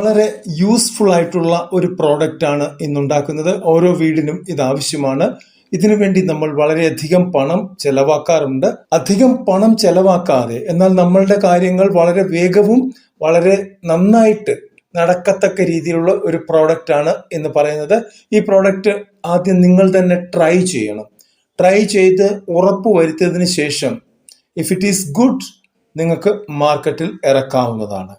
വളരെ യൂസ്ഫുൾ ആയിട്ടുള്ള ഒരു പ്രോഡക്റ്റ് ആണ് ഇന്നുണ്ടാക്കുന്നത്. ഓരോ വീടിനും ഇത് ആവശ്യമാണ്. ഇതിനു വേണ്ടി നമ്മൾ വളരെയധികം പണം ചെലവാക്കാറുണ്ട്. അധികം പണം ചെലവാക്കാതെ എന്നാൽ നമ്മളുടെ കാര്യങ്ങൾ വളരെ വേഗവും വളരെ നന്നായിട്ട് നടക്കത്തക്ക രീതിയിലുള്ള ഒരു പ്രോഡക്റ്റ് ആണ് എന്ന് പറയുന്നത്. ഈ പ്രോഡക്റ്റ് ആദ്യം നിങ്ങൾ തന്നെ ട്രൈ ചെയ്യണം. ട്രൈ ചെയ്ത് ഉറപ്പ് വരുത്തിയതിന് ശേഷം ഇഫ് ഇറ്റ് ഈസ് ഗുഡ് നിങ്ങൾക്ക് മാർക്കറ്റിൽ ഇറക്കാവുന്നതാണ്.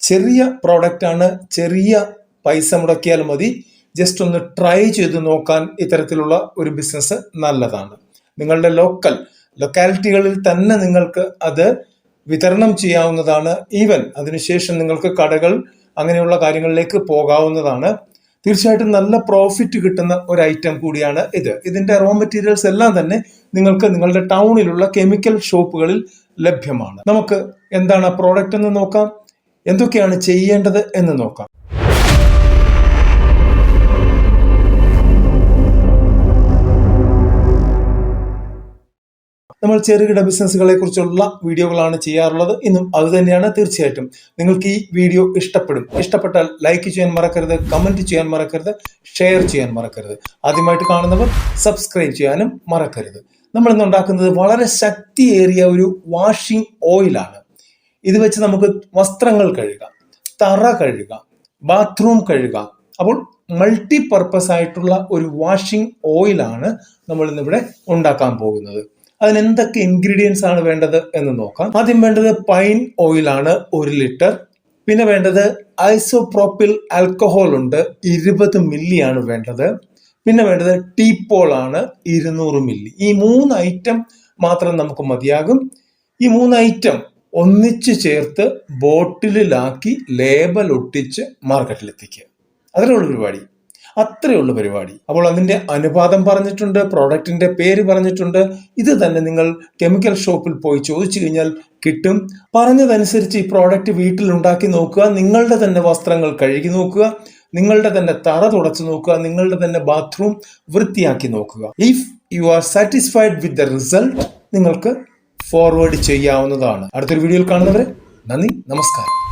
ചെറിയ പ്രോഡക്റ്റ് ആണ് ചെറിയ പൈസ മുടക്കിയാൽ മതി. ജസ്റ്റ് ഒന്ന് ട്രൈ ചെയ്ത് നോക്കാൻ ഇത്തരത്തിലുള്ള ഒരു ബിസിനസ് നല്ലതാണ്. നിങ്ങളുടെ ലോക്കൽ ലൊക്കാലിറ്റികളിൽ തന്നെ നിങ്ങൾക്ക് അത് വിതരണം ചെയ്യാവുന്നതാണ്. ഈവൻ അതിനുശേഷം നിങ്ങൾക്ക് കടകൾ അങ്ങനെയുള്ള കാര്യങ്ങളിലേക്ക് പോകാവുന്നതാണ്. തീർച്ചയായിട്ടും നല്ല പ്രോഫിറ്റ് കിട്ടുന്ന ഒരു ഐറ്റം കൂടിയാണ് ഇത്. ഇതിന്റെ റോ മെറ്റീരിയൽസ് എല്ലാം തന്നെ നിങ്ങൾക്ക് നിങ്ങളുടെ ടൗണിലുള്ള കെമിക്കൽ ഷോപ്പുകളിൽ ലഭ്യമാണ്. നമുക്ക് എന്താണ് പ്രോഡക്റ്റ് എന്ന് നോക്കാം. എന്തൊക്കെയാണ് ചെയ്യേണ്ടത് എന്ന് നോക്കാം. നമ്മൾ ചെറുകിട ബിസിനസ്സുകളെ കുറിച്ചുള്ള വീഡിയോകളാണ് ചെയ്യാറുള്ളത്. ഇന്നും അത് തന്നെയാണ് തീർച്ചയായിട്ടും. നിങ്ങൾക്ക് ഈ വീഡിയോ ഇഷ്ടപ്പെടും. ഇഷ്ടപ്പെട്ടാൽ ലൈക്ക് ചെയ്യാൻ മറക്കരുത് കമന്റ് ചെയ്യാൻ മറക്കരുത് ഷെയർ ചെയ്യാൻ മറക്കരുത്. ആദ്യമായിട്ട് കാണുന്നവർ സബ്സ്ക്രൈബ് ചെയ്യാനും മറക്കരുത്. നമ്മൾ ഇന്ന് ഉണ്ടാക്കുന്നത് വളരെ ശക്തിയേറിയ ഒരു വാഷിംഗ് ഓയിലാണ് ഇത് വെച്ച് നമുക്ക് വസ്ത്രങ്ങൾ കഴുകാം തറ കഴുകാം ബാത്റൂം കഴുകാം. അപ്പോൾ മൾട്ടി പർപ്പസ് ആയിട്ടുള്ള ഒരു വാഷിംഗ് ഓയിലാണ് നമ്മൾ ഇന്നിവിടെ ഉണ്ടാക്കാൻ പോകുന്നത്. അതിന് എന്തൊക്കെ ഇൻഗ്രീഡിയൻസ് ആണ് വേണ്ടത് എന്ന് നോക്കാം. ആദ്യം വേണ്ടത് പൈൻ ഓയിലാണ് ഒരു ലിറ്റർ. പിന്നെ വേണ്ടത് ഐസോപ്രോപ്പിൽ ആൽക്കഹോൾ ഉണ്ട് ഇരുപത് മില്ലി ആണ് വേണ്ടത്. പിന്നെ വേണ്ടത് ടീപ്പോൾ ആണ് ഇരുന്നൂറ് മില്ലി ഈ മൂന്ന് ഐറ്റം മാത്രം നമുക്ക് മതിയാകും. ഈ മൂന്ന് ഐറ്റം ഒന്നിച്ച് ചേർത്ത് ബോട്ടിലാക്കി ലേബൽ ഒട്ടിച്ച് മാർക്കറ്റിലെത്തിക്കുക. അതിനുള്ള പരിപാടി. അത്രയുള്ള പരിപാടി. അപ്പോൾ അതിന്റെ അനുപാതം പറഞ്ഞിട്ടുണ്ട് പ്രോഡക്റ്റിന്റെ പേര് പറഞ്ഞിട്ടുണ്ട്. ഇത് തന്നെ നിങ്ങൾ കെമിക്കൽ ഷോപ്പിൽ പോയി ചോദിച്ചു കഴിഞ്ഞാൽ കിട്ടും. പറഞ്ഞതനുസരിച്ച് ഈ പ്രോഡക്റ്റ് വീട്ടിൽ ഉണ്ടാക്കി നോക്കുക നിങ്ങളുടെ തന്നെ വസ്ത്രങ്ങൾ കഴുകി നോക്കുക നിങ്ങളുടെ തന്നെ തറ തുടച്ചു നോക്കുക നിങ്ങളുടെ തന്നെ ബാത്റൂം വൃത്തിയാക്കി നോക്കുക. If you are satisfied with the result നിങ്ങൾക്ക് ഫോർവേഡ് ചെയ്യാവുന്നതാണ്. അടുത്തൊരു വീഡിയോയിൽ കാണുന്നവരെ നന്ദി നമസ്കാരം.